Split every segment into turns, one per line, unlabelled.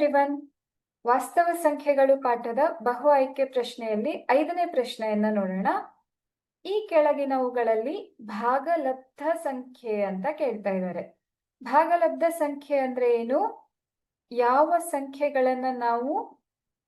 Everyone ವಾಸ್ತವ ಸಂಖ್ಯೆಗಳು ಪಾಠದ ಬಹು ಆಯ್ಕೆ ಪ್ರಶ್ನೆಯಲ್ಲಿ ಐದನೇ ಪ್ರಶ್ನೆಯನ್ನ ನೋಡೋಣ. ಈ ಕೆಳಗಿನವುಗಳಲ್ಲಿ ಭಾಗಲಬ್ಧ ಸಂಖ್ಯೆ ಅಂತ ಕೇಳ್ತಾ ಇದ್ದಾರೆ. ಭಾಗಲಬ್ಧ ಸಂಖ್ಯೆ ಅಂದ್ರೆ ಏನು? ಯಾವ ಸಂಖ್ಯೆಗಳನ್ನ ನಾವು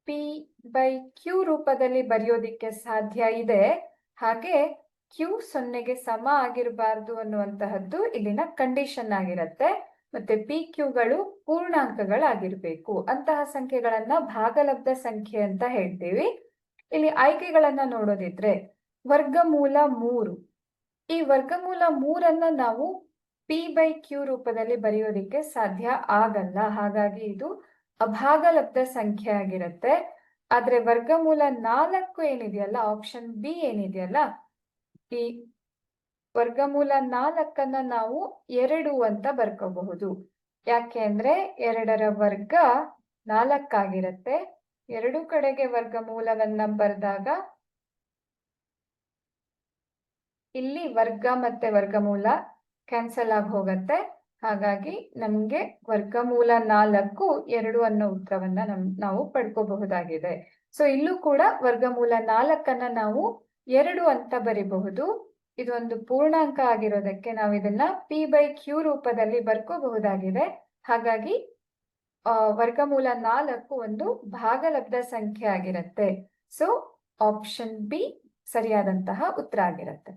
ಪಿ ಬೈ ಕ್ಯೂ ರೂಪದಲ್ಲಿ ಬರೆಯೋದಿಕ್ಕೆ ಸಾಧ್ಯ ಇದೆ? ಹಾಗೆ ಕ್ಯೂ ಸೊನ್ನೆಗೆ ಸಮ ಆಗಿರಬಾರ್ದು ಅನ್ನುವಂತಹದ್ದು ಇಲ್ಲಿನ ಕಂಡೀಷನ್ ಆಗಿರತ್ತೆ. ಮತ್ತೆ ಪಿ ಕ್ಯೂಗಳು ಪೂರ್ಣಾಂಕಗಳಾಗಿರ್ಬೇಕು. ಅಂತಹ ಸಂಖ್ಯೆಗಳನ್ನ ಭಾಗಲಬ್ಧ ಸಂಖ್ಯೆ ಅಂತ ಹೇಳ್ತೀವಿ. ಇಲ್ಲಿ ಆಯ್ಕೆಗಳನ್ನ ನೋಡೋದಿದ್ರೆ ವರ್ಗಮೂಲ ಮೂರು. ಈ ವರ್ಗಮೂಲ ಮೂರನ್ನ ನಾವು ಪಿ ಬೈ ಕ್ಯೂ ರೂಪದಲ್ಲಿ ಬರೆಯೋದಿಕ್ಕೆ ಸಾಧ್ಯ ಆಗಲ್ಲ. ಹಾಗಾಗಿ ಇದು ಅಭಾಗಲಬ್ಧ ಸಂಖ್ಯೆ ಆಗಿರುತ್ತೆ. ಆದ್ರೆ ವರ್ಗಮೂಲ ನಾಲ್ಕು ಏನಿದೆಯಲ್ಲ ಆಪ್ಷನ್ ಬಿ ಏನಿದೆಯಲ್ಲ, ಈ ವರ್ಗಮೂಲ ನಾಲ್ಕನ್ನ ನಾವು ಎರಡು ಅಂತ ಬರ್ಕೋಬಹುದು. ಯಾಕೆ ಅಂದ್ರೆ ಎರಡರ ವರ್ಗ ನಾಲ್ಕಾಗಿರತ್ತೆ. ಎರಡು ಕಡೆಗೆ ವರ್ಗಮೂಲವನ್ನ ಬರೆದಾಗ ಇಲ್ಲಿ ವರ್ಗ ಮತ್ತೆ ವರ್ಗಮೂಲ ಕ್ಯಾನ್ಸಲ್ ಆಗಿ ಹೋಗತ್ತೆ. ಹಾಗಾಗಿ ನಮ್ಗೆ ವರ್ಗಮೂಲ ನಾಲ್ಕು ಎರಡು ಅನ್ನೋ ಉತ್ತರವನ್ನ ನಮ್ ನಾವು ಪಡ್ಕೋಬಹುದಾಗಿದೆ. ಸೊ ಇಲ್ಲೂ ಕೂಡ ವರ್ಗಮೂಲ ನಾಲ್ಕನ್ನ ನಾವು ಎರಡು ಅಂತ ಬರಿಬಹುದು. ಇದೊಂದು ಪೂರ್ಣಾಂಕ ಆಗಿರೋದಕ್ಕೆ ನಾವು ಇದನ್ನ ಪಿ ಬೈ ಕ್ಯೂ ರೂಪದಲ್ಲಿ ಬರ್ಕೋಬಹುದಾಗಿದೆ. ಹಾಗಾಗಿ ವರ್ಗಮೂಲ ನಾಲ್ಕು ಒಂದು ಭಾಗಲಬ್ಧ ಸಂಖ್ಯೆ ಆಗಿರುತ್ತೆ. ಸೊ ಆಪ್ಷನ್ ಬಿ ಸರಿಯಾದಂತಹ ಉತ್ತರ ಆಗಿರುತ್ತೆ.